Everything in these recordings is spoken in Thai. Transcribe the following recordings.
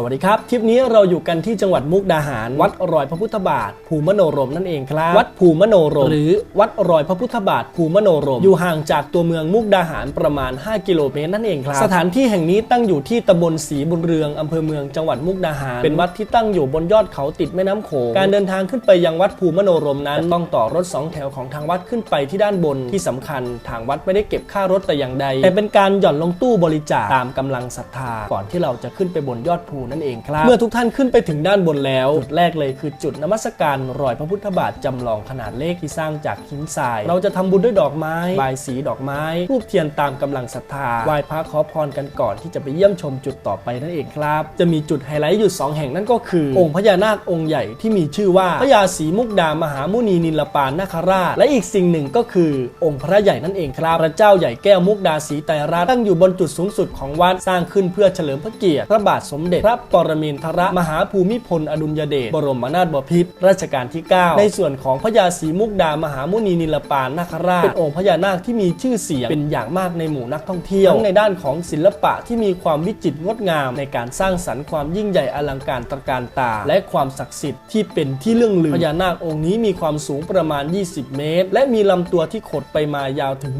สวัสดีครับทริปนี้เราอยู่กันที่จังหวัดมุกดาหาร วัดรอยพระพุทธบาท ภูมโนรมนั่นเองครับ วัดภูมโนรม หรือวัดรอยพระพุทธบาทภูมโนรม อยู่ห่างจากตัวเมืองมุกดาหารประมาณ 5 กิโลเมตรนั่นเองครับ สถานที่แห่งนี้ตั้งอยู่ที่ตำบลศรีบุญเรืองอำเภอเมืองจังหวัดมุกดาหาร เป็นวัดที่ตั้งอยู่บนยอดเขาติดแม่น้ำโขง การเดินทางขึ้นไปยังวัดภูมโนรมนั้นต้องต่อรถสองแถวของทางวัดขึ้นไปที่ด้านบน ที่สำคัญทางวัดไม่ได้เก็บค่ารถแต่อย่างใด แต่เป็นการหย่อนลงตู้บริจาคตามกำลังศรัทธา ก่อนที่เราจะขึ้นไปบนยอดภูนั่นเองครับ เมื่อทุกท่านขึ้นไปถึงด้านบนแล้วจุดแรกเลยคือจุดนมัสการรอยพระพุทธบาทจำลองขนาดเล็กที่สร้างจากหินทราย เราจะทำบุญด้วยดอกไม้บายสีดอกไม้รูปเทียนตามกำลังศรัทธาไหว้พระขอพรกันก่อนที่จะไปเยี่ยมชมจุดต่อไปนั่นเองครับ จะมีจุดไฮไลท์อยู่สองแห่งนั่นก็คือ องค์พญานาคองค์ใหญ่ที่มีชื่อว่าพญาศรีมุกดามหามุนีนิลปานนาคราช และอีกสิ่งหนึ่งก็คือองค์พระใหญ่นั่นเองครับพระเจ้าใหญ่แก้วมุกดาศรีไตรราชตั้งอยู่บนจุดสูงสุดของวัดสร้างขึ้นเพื่อเฉลิมพระเกียรติพระบาทสมเด็จพระปรมินทรมหาภูมิพลอดุลยเดชบรมนาถบพิตรรัชกาลที่ 9 ในส่วนของพญาศรีมุกดามหามุนีนิลปานนาคราชเป็นองค์พญานาคที่มีชื่อเสียงเป็นอย่างมากในหมู่นักท่องเที่ยวทั้งในด้านของศิลปะที่มีความวิจิตรงดงาม ในการสร้างสรรค์ความยิ่งใหญ่อลังการตระการตา และความศักดิ์สิทธิ์ที่เป็นที่เรื่องลือพญานาคองค์นี้มีความสูงประมาณ 20 เมตร และมีลำตัวที่ขดไปมายาวถึง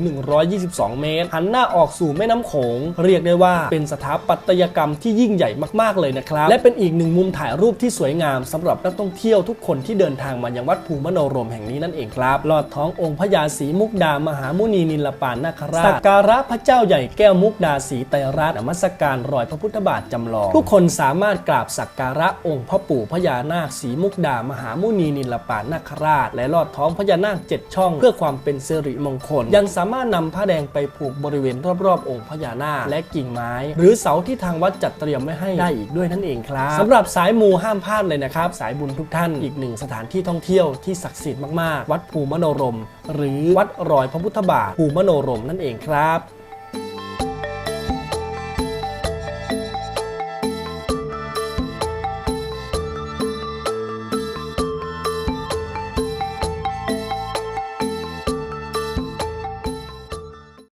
122 เมตรหันหน้าออกสู่แม่น้ำโขง เรียกได้ว่าเป็นสถาปัตยกรรมที่ยิ่งใหญ่มากๆเลยนะครับ และเป็นอีกหนึ่งมุมถ่ายรูปที่สวยงามสำหรับนักท่องเที่ยวทุกคนที่เดินทางมายังวัดภูมิโนรมแห่งนี้นั่นเองครับลอดท้ององค์พญาศรีมุกดามหามุนีนิลปานนาคราชสักการะพระเจ้าใหญ่แก้วมุกดาศรีไตรราชนมัสการรอยพระพุทธบาทจำลอง ทุกคนสามารถกราบสักการะองค์พ่อปู่พญานาคศรีมุกดามหามุนีนิลปานนาคราช และลอดท้องพญานาคเจ็ดช่อง เพื่อความเป็นสิริมงคล ยังสามารถนำผ้าแดงไปผูกบริเวณรอบๆ องค์พญานาคและกิ่งไม้ หรือเสาที่ทางวัดจัดเตรียมไว้ให้ได้อีกด้วยนั่นเองครับสำหรับสายมูห้ามพลาดเลยนะครับ สายบุญทุกท่านอีกหนึ่งสถานที่ท่องเที่ยวที่ศักดิ์สิทธิ์มากๆ วัดภูมโนรม หรือวัดรอยพระพุทธบาทภูมโนรมนั่นเองครับ